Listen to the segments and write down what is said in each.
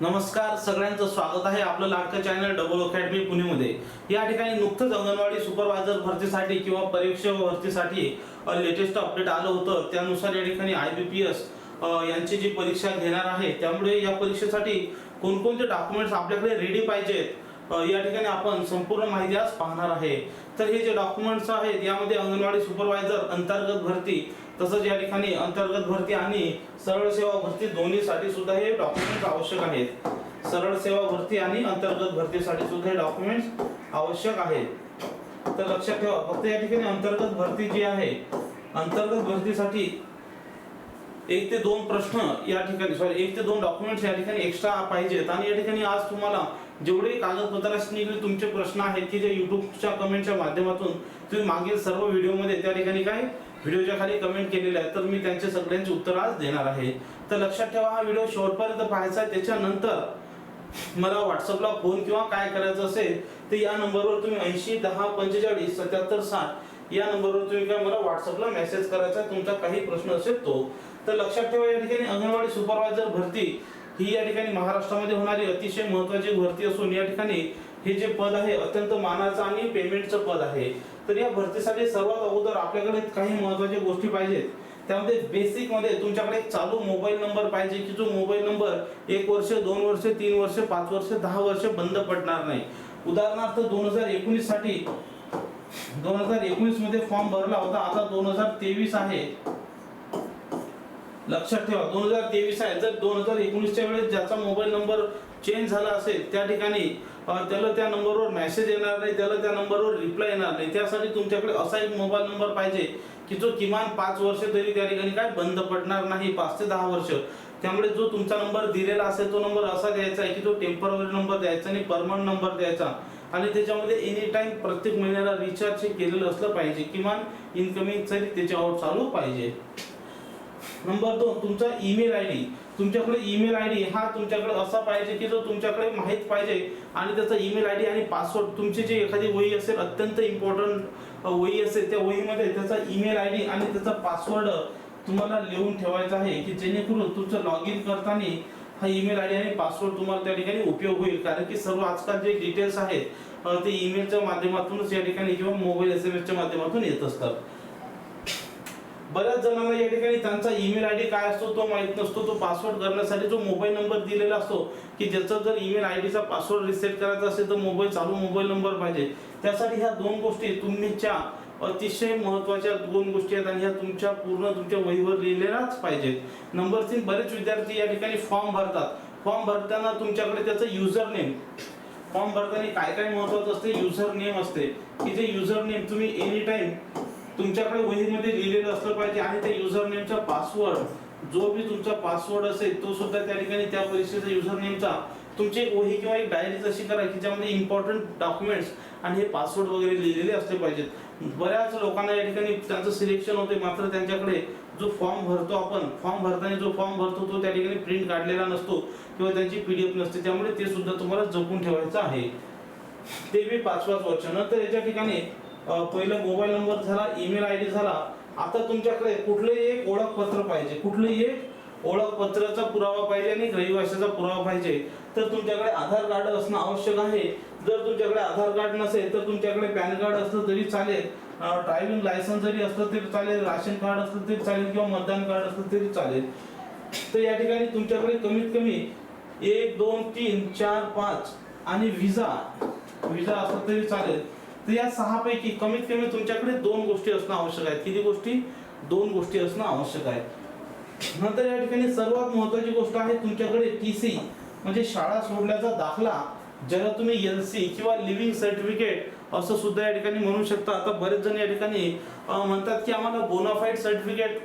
नमस्कार सगळ्यांचं स्वागत आहे आपलं लाडकं चॅनल डबल अकॅडमी पुणेमध्ये. या ठिकाणी नुकतंच अंगणवाडी सुपरवायझर भरतीसाठी किंवा परीक्षा भरतीसाठी लेटेस्ट अपडेट आलं होतं. त्यानुसार या ठिकाणी आय बी पी एस यांची जी परीक्षा घेणार आहे त्यामुळे या परीक्षेसाठी कोणकोणते डॉक्युमेंट्स आपल्याकडे रेडी पाहिजेत या ठिकाणी आपण संपूर्ण माहिती आज पाहणार आहे. तर हे जे डॉक्युमेंट्स आहेत यामध्ये अंगणवाडी सुपरवायझर अंतर्गत भरती तसंच या ठिकाणी अंतर्गत भरती आणि सरळ सेवा भरती दोन्हीसाठी सुद्धा हे डॉक्युमेंट्स आवश्यक आहेत. सरळ सेवा भरती आणि अंतर्गत भरतीसाठी सुद्धा हे डॉक्युमेंट्स आवश्यक आहेत. तर लक्षात ठेवा फक्त या ठिकाणी अंतर्गत भरती जी आहे अंतर्गत भरतीसाठी एक ते दोन प्रश्न या ठिकाणी सॉरी एक ते दोन डॉक्युमेंट्स या ठिकाणी एक्स्ट्रा पाहिजेत. आणि या ठिकाणी आज तुम्हाला जेवढे कागदपत्राशी निगडीत तुमचे प्रश्न आहेत की जे युट्यूबच्या कमेंटच्या माध्यमातून तुम्ही मागील सर्व व्हिडिओमध्ये त्या ठिकाणी काय व्हिडिओच्या खाली कमेंट केलेले आहेत. तर मी त्यांचे सगळ्यांचे उत्तर आज देणार आहे. तर लक्षात ठेवा हा व्हिडिओ शेवटपर्यंत पाहायचा आहे. त्याच्यानंतर मला व्हॉट्सअपला फोन किंवा काय करायचं असेल तर या नंबरवर तुम्ही ऐंशी दहा पंचेचाळीस सत्याहत्तर साठ या नंबरवर तुम्ही काय मला व्हॉट्सअपला मेसेज करायचा आहे. तुमचा काही प्रश्न असेल तो. तर लक्षात ठेवा या ठिकाणी अंगणवाडी सुपरवायझर भरती ही या ठिकाणी महाराष्ट्रामध्ये होणारी अतिशय महत्वाची भरती असून या ठिकाणी हे जे पद आहे अत्यंत मानाचं आणि पेमेंटचं पद आहे. तर या भरतीसाठी सर्वात अगोदर आपल्याकडे काही महत्त्वाच्या गोष्टी पाहिजेत. त्यामध्ये बेसिकमध्ये तुमच्याकडे एक चालू मोबाईल नंबर पाहिजे की जो मोबाईल नंबर एक वर्ष दोन वर्ष तीन वर्ष पाच वर्ष दहा वर्ष बंद पडणार नाही. उदाहरणार्थ दोन हजार एकोणीससाठी दोन हजार एकोणीसमध्ये फॉर्म भरला होता. आता दोन हजार तेवीस आहे. लक्षात ठेवा दोन हजार तेवीस आहे. जर दोन हजार एकोणीसच्या वेळेस ज्याचा मोबाईल नंबर चेंज झाला असेल त्या ठिकाणी त्याला त्या नंबरवर मेसेज येणार नाही त्याला त्या नंबरवर रिप्लाय येणार नाही. त्यासाठी तुमच्याकडे असा एक मोबाईल नंबर पाहिजे की जो किमान पाच वर्ष तरी त्या ठिकाणी काय बंद पडणार नाही पाच ते दहा वर्ष. त्यामुळे जो तुमचा नंबर दिलेला असेल तो नंबर असा द्यायचा आहे की तो टेंपररी नंबर द्यायचा आणि परमनंट नंबर द्यायचा. आणि त्याच्यामध्ये एनी टाईम प्रत्येक महिन्याला रिचार्ज केलेलं असलं पाहिजे. किमान इन्कमिंग तरी त्याच्यावर चालू पाहिजे. नंबर दोन तुमचा ईमेल आय डी तुमच्याकडे ईमेल आय डी हा तुमच्याकडे असा पाहिजे की जो तुमच्याकडे माहीत पाहिजे आणि त्याचा ईमेल आय डी आणि पासवर्ड तुमची जी एखादी वही असेल अत्यंत इम्पॉर्टंट वही असेल त्या वहीमध्ये त्याचा ईमेल आय डी आणि त्याचा पासवर्ड तुम्हाला लिहून ठेवायचा आहे की जेणेकरून तुमचं लॉग इन करताना हा ईमेल आय डी आणि पासवर्ड तुम्हाला त्या ठिकाणी उपयोग होईल. कारण की सर्व आजकाल जे डिटेल्स आहेत ते ईमेलच्या माध्यमातूनच या ठिकाणी किंवा मोबाईल एस एम एसच्या माध्यमातून येत असतात. बऱ्याच जणांना या ठिकाणी त्यांचा ईमेल आय डी काय असतो तो माहीत नसतो. तो पासवर्ड करण्यासाठी जो मोबाईल नंबर दिलेला असतो की ज्याचा जर ईमेल आय डीचा पासवर्ड रिसेट करायचा असेल तर मोबाईल चालू मोबाईल नंबर पाहिजे. त्यासाठी ह्या दोन गोष्टी तुमच्या अतिशय महत्त्वाच्या दोन गोष्टी आहेत आणि ह्या तुमच्या पूर्ण तुमच्या वहीवर लिहिलेल्याच पाहिजेत. नंबर तीन बरेच विद्यार्थी या ठिकाणी फॉर्म भरतात. फॉर्म भरताना तुमच्याकडे त्याचं युजर नेम फॉर्म भरताना काय काय महत्वाचं असते? युजर नेम असते. की जे युजर नेम तुम्ही एनी टाइम तुमच्याकडे वहीमध्ये लिहिलेलं असलं पाहिजे आणि त्या युजर नेमचा पासवर्ड जो बी तुमचा पासवर्ड असेल तो सुद्धा त्या ठिकाणी त्या परीक्षेचा युजर नेमचा तुमची एक वही किंवा एक डायरी अशी करा की ज्यामध्ये इम्पॉर्टंट डॉक्युमेंट्स आणि हे पासवर्ड वगैरे लिहिलेले असले पाहिजेत. बऱ्याच लोकांना या ठिकाणी त्यांचं सिलेक्शन होते मात्र त्यांच्याकडे जो फॉर्म भरतो आपण फॉर्म भरताना जो फॉर्म भरतो तो त्या ठिकाणी प्रिंट काढलेला नसतो किंवा त्यांची पी डी एफ नसते त्यामुळे ते सुद्धा तुम्हाला जपून ठेवायचं आहे. ते बी पाच पाच वर्ष नंतर याच्या ठिकाणी पहिलं मोबाईल नंबर झाला ईमेल आय डी झाला. आता तुमच्याकडे कुठलंही एक ओळखपत्र पाहिजे कुठलंही एक ओळखपत्राचा पुरावा पाहिजे आणि रहिवाशाचा पुरावा पाहिजे तर तुमच्याकडे आधार कार्ड असणं आवश्यक आहे. जर तुमच्याकडे आधार कार्ड नसेल तर तुमच्याकडे पॅन कार्ड असलं तरी चालेल ड्रायव्हिंग लायसन्स जरी असलं तरी चालेल राशन कार्ड असलं तरी चालेल किंवा मतदान कार्ड असलं तरी चालेल. तर या ठिकाणी तुमच्याकडे कमीत कमी एक दोन तीन चार पाच आणि व्हिसा व्हिसा असला तरी चालेल. तर या सहापैकी कमीत कमी तुमच्याकडे दोन गोष्टी असणं आवश्यक आहे किती गोष्टी? दोन गोष्टी असणं आवश्यक आहे नंतर या ठिकाणी सर्वात महत्वाची गोष्ट आहे तुमच्याकडे टी सी म्हणजे शाळा सोडल्याचा दाखला ज्याला तुम्ही एल सी किंवा लिव्हिंग सर्टिफिकेट असं सुद्धा या ठिकाणी म्हणू शकता. आता बरेच जण या ठिकाणी म्हणतात की आम्हाला बोनाफाईड सर्टिफिकेट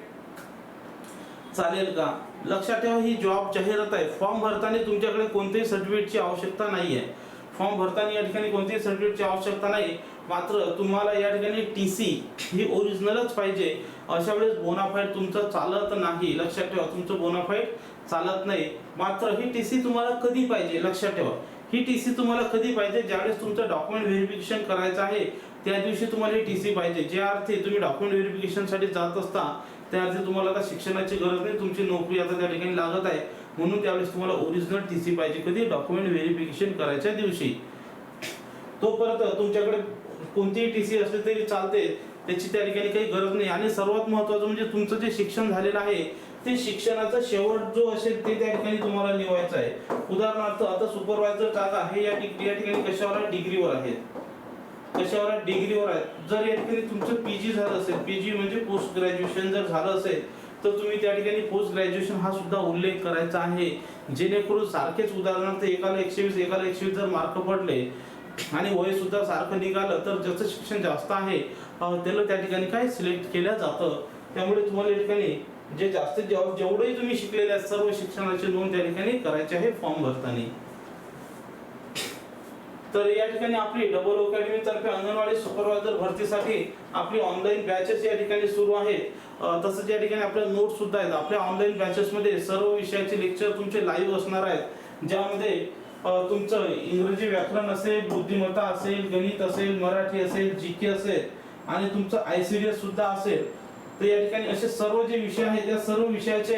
चालेल का? लक्षात ठेवा ही जॉब जाहिरात आहे. फॉर्म भरताना तुमच्याकडे कोणत्याही सर्टिफिकेटची आवश्यकता नाही आहे फॉर्म भरताना या ठिकाणी कोणत्याही सर्टिफिकेटची आवश्यकता नाही. मात्र तुम्हाला या ठिकाणी टी सी ही ओरिजिनलच पाहिजे. अशा वेळेस बोनाफाईड तुमचं चालत नाही. लक्षात ठेवा तुमचं बोनाफाईड चालत नाही. मात्र ही टी सी तुम्हाला कधी पाहिजे? लक्षात ठेवा. ही टी सी तुम्हाला कधी पाहिजे? ज्यावेळेस तुमचं डॉक्युमेंट व्हेरिफिकेशन करायचं आहे त्या दिवशी तुम्हाला ही टी सी पाहिजे. ज्या अर्थी तुम्ही डॉक्युमेंट व्हेरिफिकेशनसाठी जात असता त्या अर्थी तुम्हाला आता शिक्षणाची गरज नाही. तुमची नोकरी आता त्या ठिकाणी लागत आहे. म्हणून त्यावेळेस तुम्हाला ओरिजिनल टी सी पाहिजे. कधी? डॉक्युमेंट व्हेरिफिकेशन करायच्या दिवशी. तोपर्यंत तुमच्याकडे कोणतीही टी सी असली तरी चालते. त्याची त्या ठिकाणी काही गरज नाही. आणि सर्वात महत्वाचं म्हणजे तुमचं जे शिक्षण झालेलं आहे ते शिक्षणाचा शेवट जो असेल ते त्या ठिकाणी तुम्हाला लिहायचं आहे. उदाहरणार्थ आता सुपरवायझर जागा हे या या ठिकाणी कशावर डिग्रीवर आहेत? कशावर डिग्रीवर आहेत? जर या ठिकाणी तुमचं पीजी झालं असेल पीजी म्हणजे पोस्ट ग्रॅज्युएशन जर झालं असेल तर तुम्ही त्या ठिकाणी पोस्ट ग्रॅज्युएशन हा सुद्धा उल्लेख करायचा आहे. जेणेकरून सारखेच उदाहरणार्थ एकाला एकशे वीस एकाला एकशे वीस जर मार्क पडले आणि वय सुद्धा सारखं निघालं तर ज्याचं शिक्षण जास्त आहे त्याला त्या ठिकाणी काय सिलेक्ट केलं जातं. त्यामुळे तुम्हाला या ठिकाणी जे जास्तीत जास्त जेवढंही तुम्ही शिकलेले आहेत सर्व शिक्षणाची नोंद त्या ठिकाणी करायची आहे फॉर्म भरताना. तर या ठिकाणी आपली डबल अकॅडमी तर्फे अंगणवाडी सुपरवायझर भरतीसाठी आपली ऑनलाईन बॅचेस या ठिकाणी सुरू आहेत. तसंच या ठिकाणी आपल्या नोट सुद्धा आहेत. आपल्या ऑनलाईन बॅचेस मध्ये सर्व विषयाचे लेक्चर तुमचे लाईव्ह असणार आहेत. ज्यामध्ये तुमचं इंग्रजी व्याकरण असेल बुद्धिमत्ता असेल गणित असेल मराठी असेल जी के असेल आणि तुमचं आय सी डी एस सुद्धा असेल तर या ठिकाणी असे सर्व जे विषय आहेत त्या सर्व विषयाचे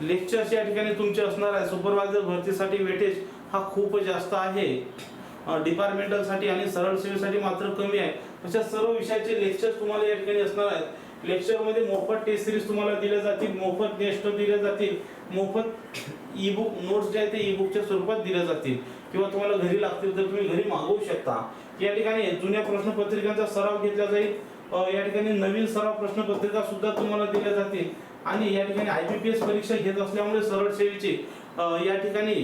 लेक्चर्स या ठिकाणी तुमचे असणार आहे सुपरवायझर भरतीसाठी वेटेज हा खूप जास्त आहे. डिपार्टमेंटलसाठी आणि सरळ सेवेसाठी मात्र कमी आहे. अशा सर्व विषयाचे लेक्चर्स तुम्हाला या ठिकाणी असणार आहेत. लेक्चरमध्ये मोफत टेस्ट सिरीज तुम्हाला दिल्या जातील मोफत नेस्ट दिल्या जातील मोफत ई बुक नोट्स जे आहेत ते ई बुकच्या स्वरूपात दिल्या जातील. किंवा तुम्हाला घरी लागतील तर तुम्ही घरी मागवू शकता. या ठिकाणी जुन्या प्रश्नपत्रिकांचा सराव घेतला जाईल. या ठिकाणी नवीन सराव प्रश्नपत्रिका सुद्धा तुम्हाला दिल्या जातील. आणि या ठिकाणी आय बी पी एस परीक्षा घेत असल्यामुळे सरळ सेवेची या ठिकाणी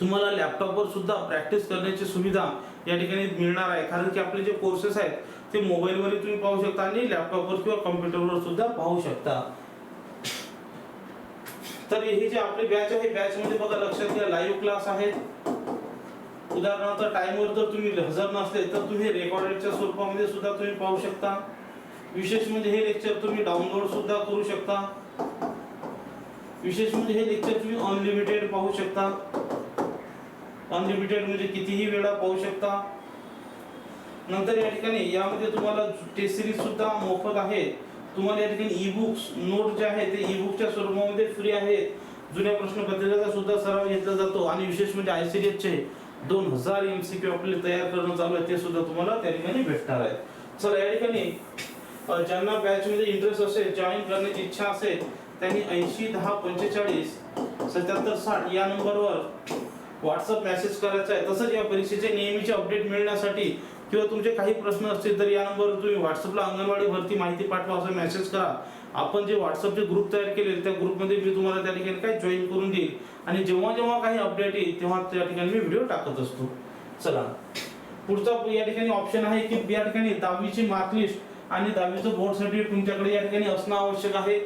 तुम्हाला लॅपटॉपवर सुद्धा प्रॅक्टिस करण्याची सुविधा या ठिकाणी मिळणार आहे. कारण की आपले जे कोर्सेस आहेत ते मोबाईलवरही तुम्ही पाहू शकता आणि लॅपटॉपवर किंवा कम्प्युटरवर सुद्धा पाहू शकता. तर हे जे आपले बॅच आहे बॅच मध्ये बघा लक्षात घ्या लाईव्ह क्लास आहेत. उदाहरणार्थ टाइमवर जर तुम्ही हजर नसले तर तुम्ही रेकॉर्डेडच्या स्वरूपामध्ये सुद्धा तुम्ही पाहू शकता. विशेष म्हणजे हे लेक्चर तुम्ही डाउनलोड सुद्धा करू शकता. विशेष म्हणजे हे लेक्चर तुम्ही अनलिमिटेड पाहू शकता. अनलिमिटेड म्हणजे कितीही वेळा पाहू शकता. नंतर या ठिकाणी यामध्ये तुम्हाला टेस्ट सिरीज सुद्धा मोफत आहे. तुम्हाला या ठिकाणी ई बुक्स नोट जे आहे ते ई बुकच्या स्वरूपामध्ये फ्री आहेत. जुन्या प्रश्नपत्रिकाचा सुद्धा सराव घेतला जातो. आणि विशेष म्हणजे आय सी चे दोन हजार एम सी क्यू आपले तयार करणं चालू आहे ते सुद्धा तुम्हाला त्या ठिकाणी भेटणार आहे. चला या ठिकाणी ज्यांना बॅच मध्ये इंटरेस्ट असेल जॉईन करण्याची इच्छा असेल त्यांनी ऐंशी दहा पंचेचाळीस सत्याहत्तर साठ या नंबरवर व्हॉट्सअप मेसेज करायचा आहे. तसंच या परीक्षेचे नेहमीचे अपडेट मिळण्यासाठी किंवा तुमचे काही प्रश्न असतील तर या नंबरवर तुम्ही व्हॉट्सअपला अंगणवाडी भरती माहिती पाठवा असं मेसेज करा. आपण जे व्हॉट्सअपचे ग्रुप तयार केले त्या ग्रुपमध्ये मी तुम्हाला त्या ठिकाणी काय जॉईन करून देईल. आणि जेव्हा जेव्हा काही अपडेट येईल तेव्हा त्या ठिकाणी मी व्हिडिओ टाकत असतो. चला. पुढचा या ठिकाणी ऑप्शन आहे की या ठिकाणी दहावीची मार्कलिस्ट आणि दहावीचं बोर्ड सर्टिफिकेट तुमच्याकडे या ठिकाणी असणं आवश्यक आहे.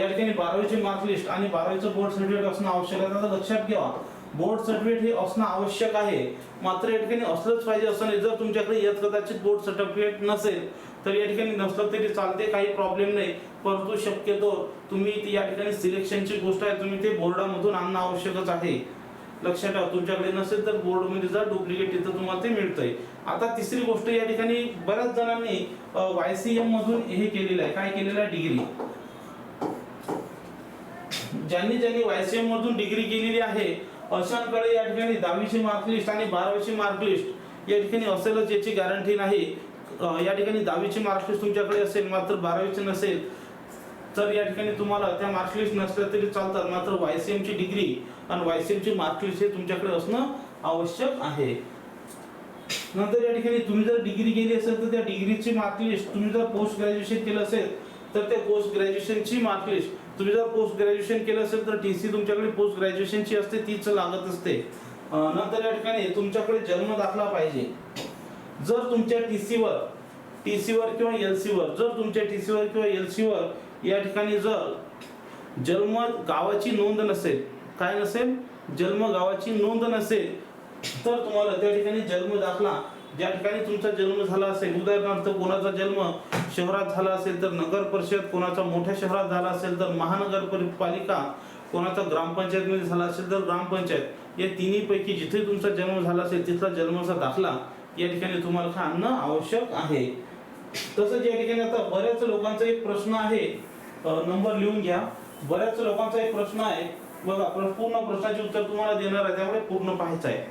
या ठिकाणी बारावीची मार्कलिस्ट आणि बारावीचं बोर्ड सर्टिफिकेट असणं आवश्यक आहे. आता लक्षात घ्या. बोर्ड सर्टिफिकेट हे असणं आवश्यक आहे. मात्र या ठिकाणी असलंच पाहिजे असं नाही. जर तुमच्याकडे यात कदाचित बोर्ड सर्टिफिकेट नसेल तर या ठिकाणी नसलं तरी चालते काही प्रॉब्लेम नाही. परंतु शक्यतो तुम्ही या ठिकाणी सिलेक्शनची गोष्ट आहे तुम्ही ते बोर्डामधून आणणं आवश्यकच आहे. लक्षात ठेवा तुमच्याकडे नसेल तर बोर्डमध्ये जर डुप्लिकेट तिथं तुम्हाला ते मिळतंय. आता तिसरी गोष्ट या ठिकाणी बऱ्याच जणांनी वाय सी एम मधून हे केलेलं आहे. काय केलेलं आहे? डिग्री ज्यांनी ज्यांनी वाय सीएम मधून डिग्री केलेली आहे अशांकडे या ठिकाणी दहावीची मार्कलिस्ट आणि बारावीची मार्कलिस्ट या ठिकाणी असेलच याची गॅरंटी नाही. या ठिकाणी दहावीची मार्कलिस्ट तुमच्याकडे असेल मात्र बारावीची नसेल तर या ठिकाणी तुम्हाला त्या मार्कलिस्ट नसल्या तरी चालतात. मात्र वाय सी एमची डिग्री आणि वाय सी एमची मार्कलिस्ट हे तुमच्याकडे असणं आवश्यक आहे. नंतर या ठिकाणी तुम्ही जर डिग्री केली असेल तर त्या डिग्रीची मार्कलिस्ट तुम्ही जर पोस्ट ग्रॅज्युएशन केलं असेल तर त्या पोस्ट ग्रॅज्युएशनची मार्कलिस्ट तुम्ही जर पोस्ट ग्रॅज्युएशन केलं असेल तर टी सी तुमच्याकडे पोस्ट ग्रॅज्युएशनची असते तीच लागत असते. नंतर या ठिकाणी तुमच्याकडे जन्म दाखला पाहिजे. जर तुमच्या टी सीवर टी सीवर किंवा एल सीवर जर तुमच्या टी सीवर किंवा एल सीवर या ठिकाणी जर जन्म गावाची नोंद नसेल काय नसेल? जन्म गावाची नोंद नसेल तर तुम्हाला त्या ठिकाणी जन्म दाखला ज्या ठिकाणी तुमचा जन्म झाला असेल उदाहरणार्थ कोणाचा जन्म शहरात झाला असेल तर नगर परिषद कोणाचा मोठ्या शहरात झाला असेल तर महानगर पालिका कोणाचा ग्रामपंचायतमध्ये झाला असेल तर ग्रामपंचायत. या तिन्हीपैकी जिथे तुमचा जन्म झाला असेल तिथला जन्माचा दाखला या ठिकाणी तुम्हाला आणणं आवश्यक आहे. तसंच या ठिकाणी आता बऱ्याच लोकांचा एक प्रश्न आहे. नंबर लिहून घ्या. बऱ्याच लोकांचा एक प्रश्न आहे. बघा पूर्ण प्रश्नाचे उत्तर तुम्हाला देणार आहे त्यामुळे पूर्ण पाहायचं आहे.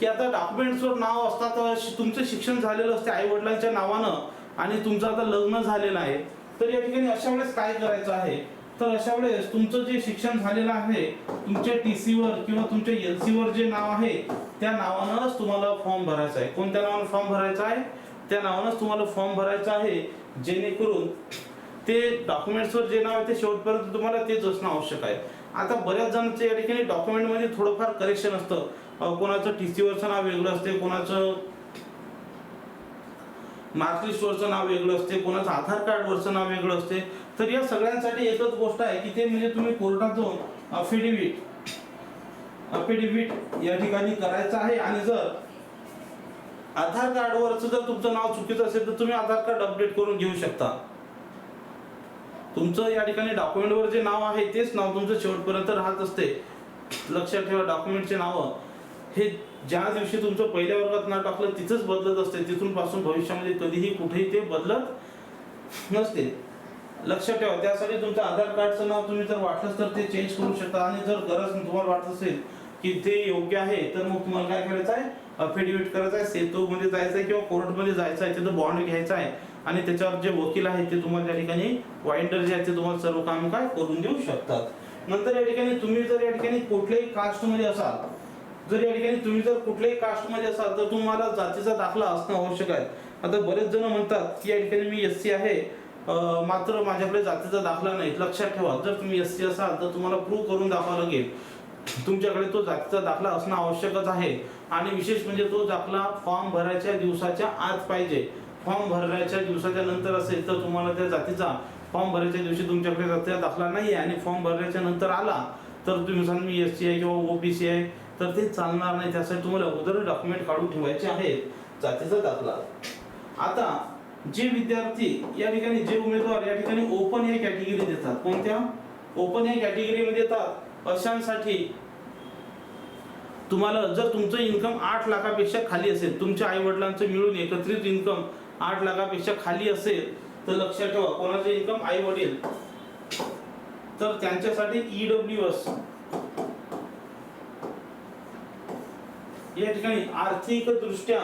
की आता डॉक्युमेंट्सवर नाव असतात तुमचं शिक्षण झालेलं असते आई वडिलांच्या नावानं आणि तुमचं आता लग्न झालेलं आहे तर या ठिकाणी अशा वेळेस काय करायचं आहे? तर अशा वेळेस तुमचं जे शिक्षण झालेलं आहे तुमच्या टी सीवर किंवा तुमच्या एल सीवर जे नाव आहे त्या नावानंच तुम्हाला फॉर्म भरायचा आहे. कोणत्या नावानं फॉर्म भरायचा आहे? त्या नावानंच तुम्हाला फॉर्म भरायचा आहे जेणेकरून ते डॉक्युमेंट्सवर जे नाव आहे ते शेवटपर्यंत तुम्हाला तेच असणं आवश्यक आहे. आता बऱ्याच जणांचं या ठिकाणी डॉक्युमेंटमध्ये थोडंफार करेक्शन असतं. कोणाचं टी सीवरचं नाव वेगळं असते कोणाचं मार्कलिस्टवरचं नाव वेगळं असते कोणाचं आधार कार्डवरचं नाव वेगळं असते. तर या सगळ्यांसाठी एकच गोष्ट आहे की ते म्हणजे तुम्ही कोर्टात जाऊन अफिडेव्हिट अफिडेव्हिट या ठिकाणी करायचं आहे. आणि जर आधार कार्डवरचं जर तुमचं नाव चुकीचं असेल तर तुम्ही आधार कार्ड अपडेट करून घेऊ शकता. तुमचं या ठिकाणी डॉक्युमेंटवर जे नाव आहे तेच नाव तुमचं शेवटपर्यंत राहत असते. लक्षात ठेवा डॉक्युमेंटचे नावं. हे ज्या दिवशी तुमचं पहिल्या वर्गात नाव टाकलं तिथंच बदलत असते तिथून पासून भविष्यामध्ये कधीही कुठेही ते बदलत नसते. लक्षात ठेवा त्यासाठी तुमचं आधार कार्डचं नाव तुम्ही जर वाटलंच तर ते चेंज करू शकता. आणि जर गरज तुम्हाला वाटत असेल की ते योग्य आहे तर मग तुम्हाला काय करायचं आहे? अफिडेव्हिट करायचं आहे सेतूमध्ये जायचं आहे किंवा कोर्टमध्ये जायचं आहे तिथं बॉन्ड घ्यायचा आहे. आणि त्याच्यावर जे वकील आहेत ते तुम्हाला त्या ठिकाणी वाइंडर जे आहेत ते तुम्हाला सर्व काम काय करून देऊ शकतात. नंतर या ठिकाणी तुम्ही जर या ठिकाणी कुठल्याही कास्टमध्ये असाल जर या ठिकाणी तुम्ही जर कुठल्याही कास्टमध्ये असाल तर तुम्हाला जातीचा दाखला असणं आवश्यक आहे. आता बरेच जण म्हणतात की या ठिकाणी मी एस सी आहे. मात्र माझ्याकडे जातीचा दाखला नाही. लक्षात ठेवा जर तुम्ही एस सी असाल तर तुम्हाला प्रूव्ह करून दाखवावं लागेल. तुमच्याकडे तो जातीचा दाखला असणं आवश्यकच आहे. आणि विशेष म्हणजे तो दाखला फॉर्म भरायच्या दिवसाच्या आत पाहिजे. फॉर्म भरण्याच्या दिवसाच्या नंतर असेल तर तुम्हाला त्या जातीचा फॉर्म भरायच्या दिवशी तुमच्याकडे जातीचा दाखला नाही आहे आणि फॉर्म भरण्याच्या नंतर आला तर तुम्ही सांगा मी एस सी आहे किंवा ओबीसी आहे तर ते चालणार नाही त्यासाठी तुम्हाला अगोदर डॉक्युमेंट काढून ठेवायचे आहेत जातीचा दाखला. आता जे विद्यार्थी या ठिकाणी जे उमेदवार या ठिकाणी ओपन या कॅटेगरी देतात. कोणत्या? ओपन या कॅटेगरीमध्ये येतात. अशांसाठी तुम्हाला जर तुमचं इन्कम आठ लाखापेक्षा खाली असेल तुमच्या आई वडिलांचं मिळून एकत्रित इन्कम आठ लाखापेक्षा खाली असेल तर लक्षात ठेवा कोणाचं इन्कम आई वडील तर त्यांच्यासाठी ईडब्ल्यू एस या ठिकाणी आर्थिक दृष्ट्या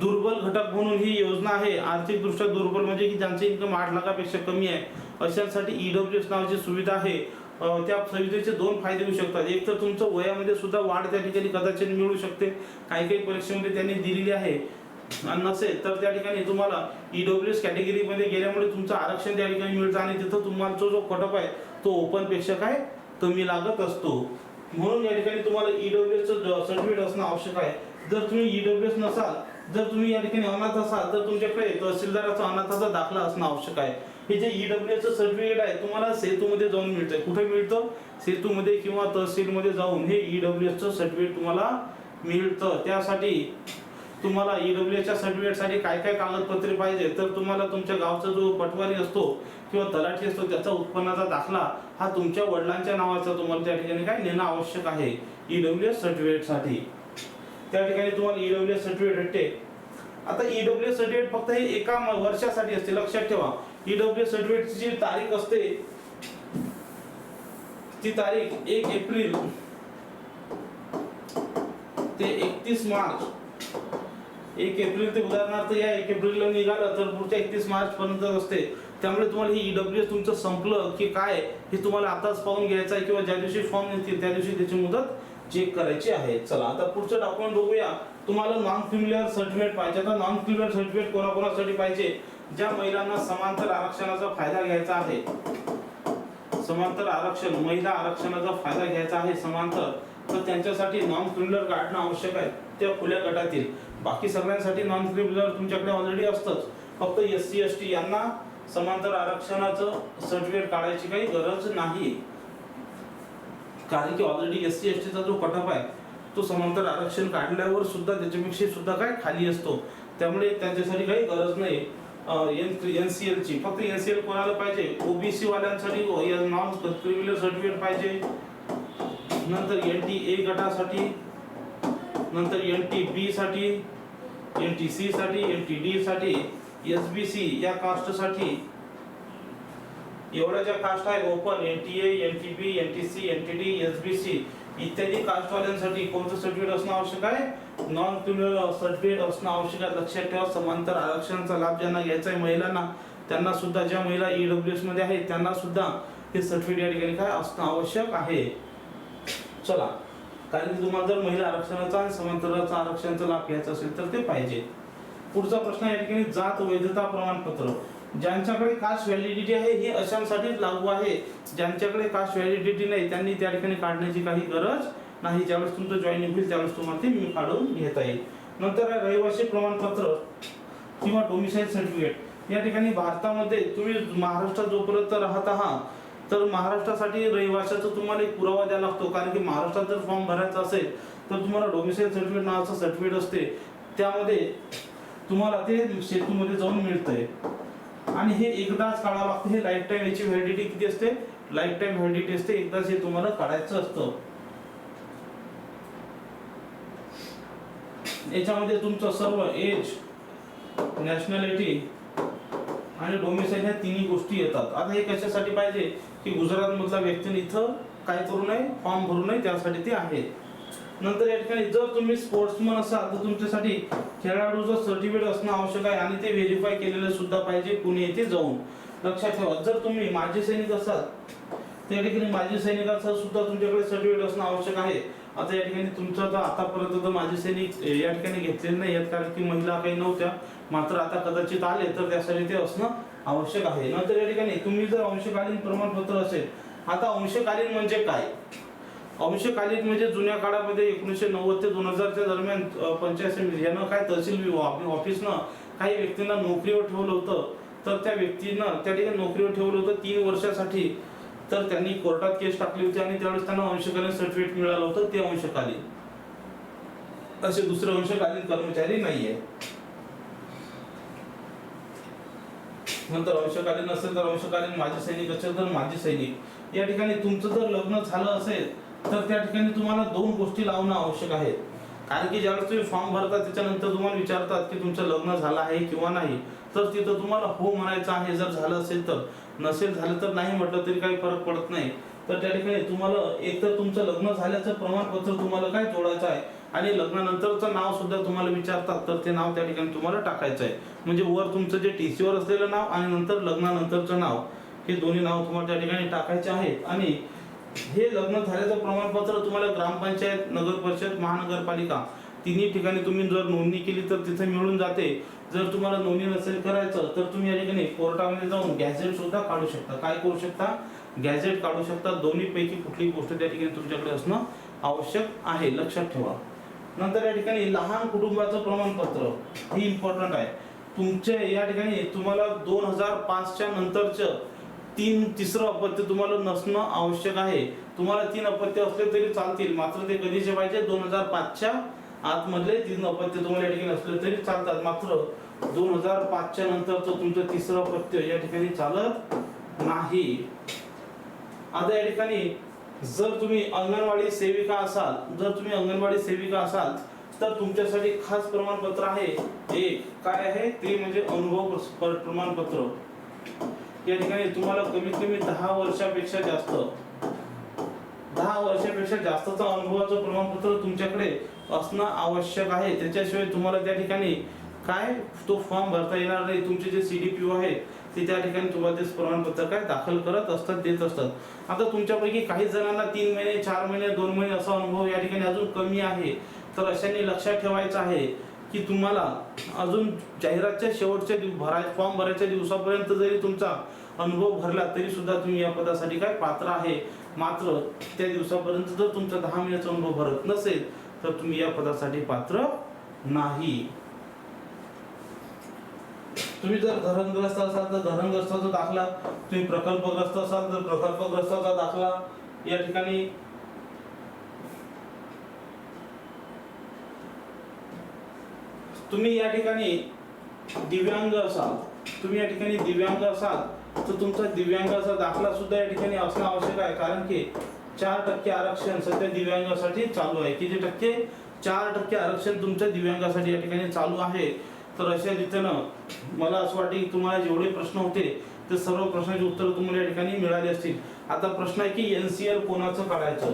दुर्बल घटक म्हणून ही योजना आहे. आर्थिक दृष्ट्या दुर्बल म्हणजे की ज्यांचे इन्कम आठ लाखापेक्षा कमी आहे अशांसाठी ईडब्ल्यू एस नावाची सुविधा आहे. त्या सुविधेचे दोन फायदे होऊ शकतात. एक तर तुमचं वयामध्ये सुद्धा वाढ त्या ठिकाणी कदाचित मिळू शकते. काही काही परीक्षेमध्ये त्यांनी दिलेली आहे. आणि नसेल तर त्या ठिकाणी तुम्हाला ईडब्ल्यू एस कॅटेगरीमध्ये गेल्यामुळे तुमचं आरक्षण त्या ठिकाणी मिळतं आणि तिथं तुम्हाला जो कटअप आहे तो ओपनपेक्षा काय कमी लागत असतो. म्हणून या ठिकाणी तुम्हाला ईडब्ल्यू सर्टिफिकेट असणं आवश्यक आहे. जर तुम्ही ईडब्ल्यूएस नसाल जर तुम्ही या ठिकाणी अनाथ असाल तर तुमच्याकडे तहसीलदाराचा अनाथाचा दाखला असणं आवश्यक आहे. हे जे ईडब्ल्यूएस सर्टिफिकेट आहे तुम्हाला सेतूमध्ये जाऊन मिळतं कुठे मिळतं? सेतूमध्ये किंवा तहसीलमध्ये जाऊन हे ईडब्ल्यू सर्टिफिकेट तुम्हाला मिळतं. त्यासाठी तुम्हाला ईडब्ल्यूच्या सर्टिफिकेटसाठी काय काय कागदपत्रे पाहिजे तर तुम्हाला तुमच्या गावचा जो पटवारी असतो किंवा तलाठी असतो त्याचा उत्पन्नाचा दाखला हा तुमच्या वडिलांच्या नावाचा तुम्हाला त्या ठिकाणी काय नेणं आवश्यक आहे ईडब्ल्यू एस सर्टिफिकेटसाठी त्या ठिकाणी तुम्हाला ईडब्ल्यू एस सर्टिफिकेट भेटते. आता ईडब्ल्यू एस सर्टिफिकेट फक्त हे एका वर्षासाठी असते लक्षात ठेवा. ईडब्ल्यू सर्टिफिकेटची जी तारीख असते ती तारीख एक एप्रिल ते एकतीस मार्च. एक एप्रिल ते उदाहरणार्थ या एक एप्रिलला निघालं तर पुढच्या एकतीस मार्च पर्यंत असते. त्यामुळे तुम्हाला ही ईडब्ल्यू एस तुमचं संपलं की काय हे तुम्हाला आताच पाहून घ्यायचं आहे किंवा ज्या दिवशी फॉर्म येतील त्या दिवशी त्याची मुदत चेक करायची आहे. चला आता पुढचं डॉक्युमेंट बघूया. तुम्हाला नॉन क्रिमिनल सर्टिफिकेट पाहिजे. आता नॉन क्रिमिनल सर्टिफिकेट कोणाकोणासाठी पाहिजे? ज्या महिलांना समांतर आरक्षणाचा फायदा घ्यायचा आहे. समांतर आरक्षण महिला आरक्षणाचा फायदा घ्यायचा आहे समांतर. तर त्यांच्यासाठी नॉन क्रिमिनल काढणं आवश्यक आहे. त्या खुल्या गटातील. बाकी सगळ्यांसाठी नॉन क्रिमिनल तुमच्याकडे ऑलरेडी असतंच. फक्त एस सी एस टी यांना समांतर आरक्षणाचं सर्टिफिकेट काढायची काही गरज नाही. कारण की ऑलरेडी एस सी एस टीचा जो कटअप आहे तो समांतर आरक्षण काढल्यावर सुद्धा त्याच्यापेक्षा सुद्धा काय खाली असतो. त्यामुळे त्यांच्यासाठी काही गरज नाही. एन सी एलची फक्त एन सी एल कोणाला पाहिजे? ओबीसी वाल्यांसाठी नॉन क्रिमिनल सर्टिफिकेट पाहिजे. नंतर एन टी ए गटासाठी नंतर एन टी बी साठी एन टी सी साठी एन टी डी साठी एस बी सी या कास्टसाठी एवढ्या ज्या कास्ट आहेत open N T A N T B N T C N T D S B C इत्यादी कास्टवाल्यांसाठी कोणतं सर्टिफिकेट असणं आवश्यक आहे? नॉन क्रिमिनल सर्टिफिकेट असणं आवश्यक आहे. लक्षात ठेवा समांतर आरक्षणाचा लाभ ज्यांना घ्यायचा आहे महिलांना त्यांना सुद्धा ज्या महिला ईडब्ल्यू एसमध्ये आहेत त्यांना सुद्धा हे सर्टिफिकेट या ठिकाणी काय असणं आवश्यक आहे. चला. कारण की तुम्हाला जर महिला आरक्षणाचा आणि समांतराचा आरक्षणाचा लाभ घ्यायचा असेल तर ते पाहिजे. पुढचा प्रश्न या ठिकाणी जात वैधता प्रमाणपत्र. ज्यांच्याकडे कास्ट व्हॅलिडिटी आहे हे अशांसाठीच लागू आहे. ज्यांच्याकडे कास्ट व्हॅलिडिटी नाही त्यांनी त्या ठिकाणी काढण्याची काही गरज नाही. ज्यावेळेस तुमचं जॉईनिंग होईल त्यावेळेस तुम्हाला ते मी काढून घेता येईल. नंतर रहिवासी प्रमाणपत्र किंवा डोमिसाईल सर्टिफिकेट या ठिकाणी भारतामध्ये तुम्ही महाराष्ट्रात जोपर्यंत राहत आहात तर महाराष्ट्रासाठी रहिवाशाचा तुम्हाला एक पुरावा द्यावा लागतो. कारण की महाराष्ट्रात जर फॉर्म भरायचा असेल तर तुम्हाला डोमिसाईल सर्टिफिकेट नावाचं सर्टिफिकेट असते. त्यामध्ये तुम्हाला ते सेतूमध्ये जाऊन मिळतंय. आणि हे एकदाच काढावं लागतं. हे लाईफ टाईम याची व्हॅलिडिटी किती असते? लाईफ टाईम व्हॅलिडिटी असते. एकदाच हे तुम्हाला काढायचं असतं. याच्यामध्ये तुमचं सर्व एज नॅशनॅलिटी आणि डोमिसाईल ह्या तिन्ही गोष्टी येतात. आता हे कशासाठी पाहिजे? की गुजरातमधला व्यक्तीने इथं काय करू नये फॉर्म भरू नये त्यासाठी ते आहे नंतर या ठिकाणी जर तुम्ही स्पोर्ट्समन असाल तर तुमच्यासाठी खेळाडूचं सर्टिफिकेट असणं आवश्यक आहे आणि ते व्हेरीफाय केलेलं सुद्धा पाहिजे कुणी येथे जाऊन. लक्षात ठेवा जर तुम्ही माजी सैनिक असाल त्या ठिकाणी माजी सैनिकाचं सुद्धा तुमच्याकडे सर्टिफिकेट असणं आवश्यक आहे. आता या ठिकाणी तुमचं तर आतापर्यंत तर माजी सैनिक या ठिकाणी घेतलेले नाही आहेत कारण की महिला काही नव्हत्या. मात्र आता कदाचित आले तर त्यासाठी ते असणं आवश्यक आहे. नंतर या ठिकाणी तुम्ही जर अंशकालीन प्रमाणपत्र असेल आता अंशकालीन म्हणजे काय? अंशकालीन म्हणजे जुन्या काळामध्ये एकोणीसशे नव्वद ते दोन हजारच्या दरम्यान पंचायत समिती यानं काय तहसील विभाग ऑफिसनं काही व्यक्तींना नोकरीवर ठेवलं होतं तर त्या व्यक्तीनं त्या ठिकाणी नोकरीवर ठेवलं होतं तीन वर्षासाठी. तर त्यांनी कोर्टात केस टाकली होती आणि त्यावेळेस त्यांना अंशकालीन सर्टिफिकेट मिळालं होतं ते अंशकालीन. असे दुसरे अंशकालीन कर्मचारी नाही आहे नंतर अंशकालीन असेल तर अंशकालीन माजी सैनिक असेल तर माजी सैनिक या ठिकाणी तुमचं जर लग्न झालं असेल तर त्या ठिकाणी तुम्हाला दोन गोष्टी लावणं आवश्यक आहे कारण की ज्यावेळेस तुम्ही फॉर्म भरता त्याच्यानंतर तुम्हाला विचारतात की तुमचं लग्न झालं आहे किंवा नाही. तर तिथं तुम्हाला हो म्हणायचं आहे जर झालं असेल तर. नसेल झालं तर नाही म्हटलं तरी काही फरक पडत नाही. तर त्या ठिकाणी तुम्हाला एकतर तुमचं लग्न झाल्याचं प्रमाणपत्र तुम्हाला काय जोडायचं आहे आणि लग्नानंतरचं नाव सुद्धा तुम्हाला विचारतात तर ते नाव त्या ठिकाणी तुम्हाला टाकायचं आहे. म्हणजे वर तुमचं जे टी सीवर असलेलं नाव आणि नंतर लग्नानंतरचं नाव हे दोन्ही नाव तुम्हाला त्या ठिकाणी टाकायचे आहेत. आणि हे लग्न झाल्याचं प्रमाणपत्र तुम्हाला ग्रामपंचायत नगर परिषद महानगरपालिका तिन्ही ठिकाणी तुम्ही जर नोंदणी केली तर तिथे मिळून जाते. जर तुम्हाला नोंदणी नसेल करायचं तर तुम्ही या ठिकाणी कोर्टामध्ये जाऊन गॅझेट सुद्धा काढू शकता. काय करू शकता? गॅझेट काढू शकता. दोन्हीपैकी कुठली कुठलीही गोष्ट त्या ठिकाणी तुमच्याकडे असणं आवश्यक आहे. लक्षात ठेवा. नंतर या ठिकाणी लहान कुटुंबाचं प्रमाणपत्र ही इम्पॉर्टंट आहे. तुमचे या ठिकाणी तुम्हाला दोन हजार पाचच्या नंतरचं तीन तिसरं अपत्य तुम्हाला नसणं आवश्यक आहे. तुम्हाला तीन अपत्य असले तरी चालतील. मात्र ते कधीचे पाहिजे? दोन हजार पाचच्या आतमधले तीन अपत्य तुम्हाला या ठिकाणी असले तरी चालतात. मात्र दोन हजार पाचच्या नंतरचं तुमचं तिसरं अपत्य या ठिकाणी चालत नाही. आता या ठिकाणी जर तुम्ही अंगणवाडी सेविका असाल जर तुम्ही अंगणवाडी सेविका असाल तर तुमच्यासाठी खास प्रमाणपत्र आहे. एक काय आहे? ते म्हणजे अनुभव प्रमाणपत्र. या ठिकाणी तुम्हाला कमीत कमी दहा वर्षापेक्षा जास्त दहा वर्षापेक्षा जास्तचा अनुभवाचं प्रमाणपत्र तुमच्याकडे असणं आवश्यक आहे. त्याच्याशिवाय तुम्हाला त्या ठिकाणी काय तो फॉर्म भरता येणार नाही. तुमचे जे सी डी पी ओ आहे ते त्या ठिकाणी तुम्हाला ते प्रमाणपत्र काय दाखल करत असतात देत असतात. आता तुमच्यापैकी काही जणांना तीन महिने चार महिने दोन महिने असा अनुभव या ठिकाणी अजून कमी आहे. तर अशांनी लक्षात ठेवायचं आहे की तुम्हाला अजून जाहिरातच्या शेवटच्या दिव भराय फॉर्म भरायच्या दिवसापर्यंत जरी तुमचा अनुभव भरला तरी सुद्धा तुम्ही या पदासाठी काय पात्र आहे. मात्र त्या दिवसापर्यंत जर तुमचा दहा महिन्याचा अनुभव भरत नसेल तर तुम्ही या पदासाठी पात्र नाही. तुम्ही जर धरणग्रस्त असाल तर धरणग्रस्ताचा दाखला तुम्ही प्रकल्पग्रस्त असाल तर प्रकल्पग्रस्ताचा दाखला. या ठिकाणी तुम्ही या ठिकाणी दिव्यांग असाल तुम्ही या ठिकाणी दिव्यांग असाल तर तुमचा दिव्यांगाचा दाखला सुद्धा या ठिकाणी असणं आवश्यक आहे कारण की चार टक्के आरक्षण सध्या दिव्यांगासाठी चालू आहे. किती टक्के? चार टक्के आरक्षण तुमच्या दिव्यांगासाठी या ठिकाणी चालू आहे. तर अशा रीतीनं मला असं वाटते की तुम्हाला जेवढे प्रश्न होते ते सर्व प्रश्नाची उत्तरं तुम्हाला या ठिकाणी मिळाली असतील. आता प्रश्न आहे की एन सी एल कोणाचं काढायचं?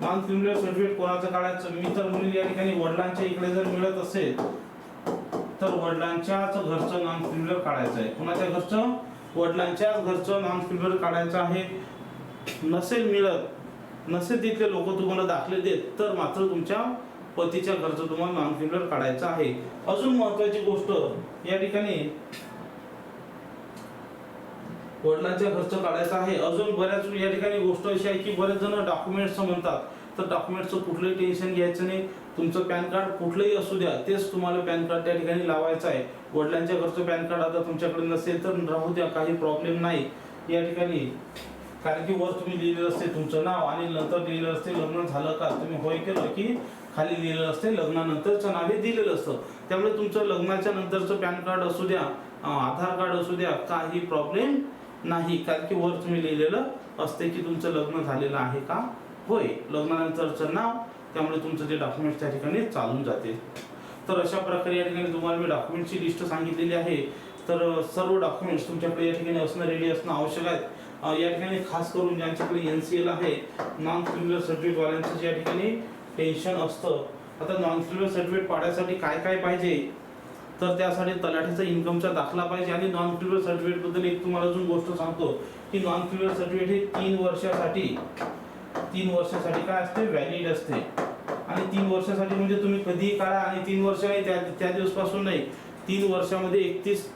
नॉन क्रिमिनल सर्टिफिकेट कोणाचं काढायचं? मी तर म्हणेन या ठिकाणी वडिलांच्या इकडे जर मिळत असेल तर वडिलांच्याच घरचं नॉन क्रिमिनल काढायचं आहे. कोणाच्या घरचं? वडिलांच्याच घरचं नॉन क्रिमिनल काढायचं आहे. नसेल मिळत नसेल तिथले लोक तुम्हाला दाखले देत तर मात्र तुमच्या पतीच्या खर्च तुम्हाला नॉन क्रिमिनल काढायचं आहे. अजून महत्वाची गोष्ट या ठिकाणी वडिलांच्या घरचं काढायचं आहे. अजून बऱ्याच या ठिकाणी गोष्ट अशी आहे की बरेच जण डॉक्युमेंट्स म्हणतात. तर डॉक्युमेंटचं कुठलंही टेन्शन घ्यायचं नाही. तुमचं पॅन कार्ड कुठलंही असू द्या तेच तुम्हाला पॅन कार्ड त्या ठिकाणी लावायचं आहे. वडिलांच्या घरचं पॅन कार्ड आता तुमच्याकडे नसेल तर राहू द्या काही प्रॉब्लेम नाही. या ठिकाणी कारण की वर तुम्ही लिहिलेलं असते तुमचं नाव आणि नंतर लिहिलेलं असते लग्न झालं का? तुम्ही होय केलं की खाली लिहिलेलं असते लग्नानंतरचं नावे दिलेलं असतं. त्यामुळे तुमचं लग्नाच्या नंतरचं पॅन कार्ड असू द्या आधार कार्ड असू द्या काही प्रॉब्लेम नाही. कारण की वर तुम्ही लिहिलेलं असते की तुमचं लग्न झालेलं आहे का? होय लग्नानंतरचं नाव त्यामुळे तुमचं ते डॉक्युमेंट्स त्या ठिकाणी चालून जाते. तर अशा प्रकारे या ठिकाणी तुम्हाला मी डॉक्युमेंटची लिस्ट सांगितलेली आहे. तर सर्व डॉक्युमेंट्स तुमच्याकडे या ठिकाणी असणं रेडी असणं आवश्यक आहे. या ठिकाणी खास करून ज्यांच्याकडे एन सी एल आहे नॉन क्रिमिनल सर्टिफिकेटवाल्यांचं या ठिकाणी टेन्शन असतं. आता नॉन क्रिमिनल सर्टिफिकेट पाडायसाठी काय काय पाहिजे? तर त्यासाठी तलाठीचा इन्कमचा दाखला पाहिजे आणि नॉन क्रिमिनल सर्टिफिकेटबद्दल एक तुम्हाला अजून गोष्ट सांगतो की नॉन क्रिमिनल सर्टिफिकेट हे तीन वर्षासाठी तीन वर्षासाठी काय असते? व्हॅलिड असते. आणि तीन वर्षासाठी म्हणजे तुम्ही कधीही काढा आणि तीन वर्ष नाही त्या त्या दिवसपासून नाही. तीन वर्षामध्ये एकतीस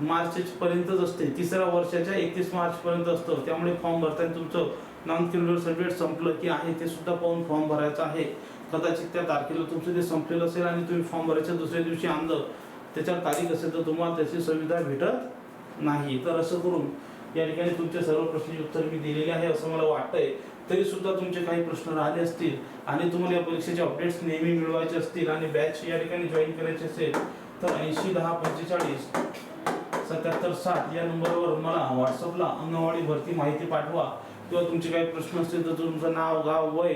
मार्चपर्यंतच असते. तिसऱ्या वर्षाच्या एकतीस मार्चपर्यंत असतं. त्यामुळे फॉर्म भरताना तुमचं नॉन क्रिमिनल सर्टिफिकेट संपलं की आहे ते सुद्धा पाहून फॉर्म भरायचा आहे. कदाचित त्या तारखेला तुमचं ते संपलेलं असेल आणि तुम्ही फॉर्म भरायच्या दुसऱ्या दिवशी आणलं त्याच्यावर तारीख असेल तर तुम्हाला त्याची सुविधा भेटत नाही. तर असं करून या ठिकाणी तुमच्या सर्व प्रश्नांची उत्तर मी दिलेली आहे असं मला वाटतंय. तरी सुद्धा तुमचे काही प्रश्न राहिले असतील आणि तुम्हाला या परीक्षेचे अपडेट्स नेहमी मिळवायचे असतील आणि बॅच या ठिकाणी जॉईन करायचे असेल तर ऐंशी दहा पंचेचाळीस सत्याहत्तर साठ या नंबरवर मला व्हॉट्सअपला अंगणवाडी भरती माहिती पाठवा. किंवा तुमचे काही प्रश्न असतील तर तुमचं नाव गाव वय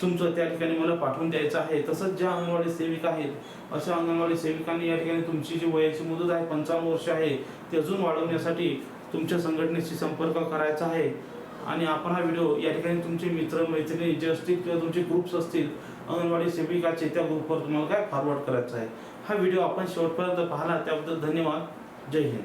तुमचं त्या ठिकाणी मला पाठवून द्यायचं आहे. तसंच ज्या अंगणवाडी सेविका आहेत अशा अंगणवाडी सेविकांनी या ठिकाणी तुमची जी वयाची मुदत आहे पंचावन्न वर्ष आहे ती अजून वाढवण्यासाठी तुमच्या संघटनेशी संपर्क करायचा आहे. आणि आपण हा व्हिडिओ या ठिकाणी तुमचे मित्र मैत्रिणी जे असतील किंवा तुमचे ग्रुप्स असतील अंगणवाडी सेविकाचे त्या ग्रुपवर तुम्हाला काय फॉरवर्ड करायचं आहे. हा व्हिडिओ आपण शेवटपर्यंत पाहिला त्याबद्दल धन्यवाद. जय हिंद.